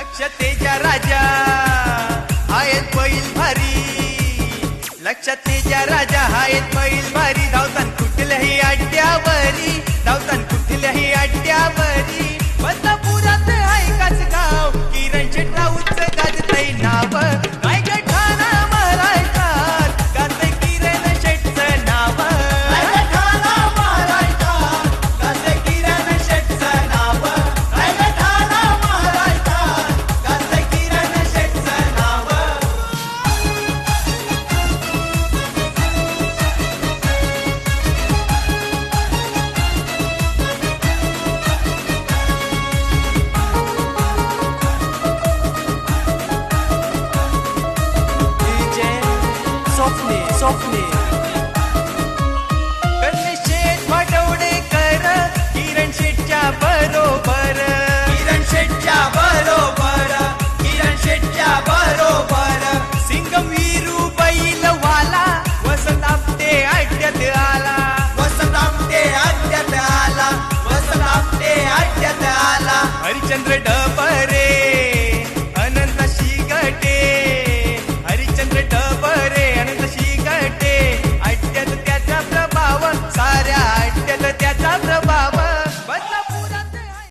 लक्षतेच्या राजा आहेत बैल भारी. लक्षतेच्या राजा आहेत बैल भारी. धावतान कुठल्याही अड्ड्यावरी धावतान कुठल्याही अड्ड्यावरी. बदलापुरात स्वप्ने स्वप्ने. शेठ पाठवडे कर किरण शेठच्या बरोबर. किरण शेठच्या बरोबर किरण शेठच्या बरोबर. सिंगम वीरू बैल वाला वसंत आपटे अड्ड्यात आला. वसंत आपटे अड्ड्यात आला वसंत आपटे अड्ड्यात आला. हरिचंद्र ढ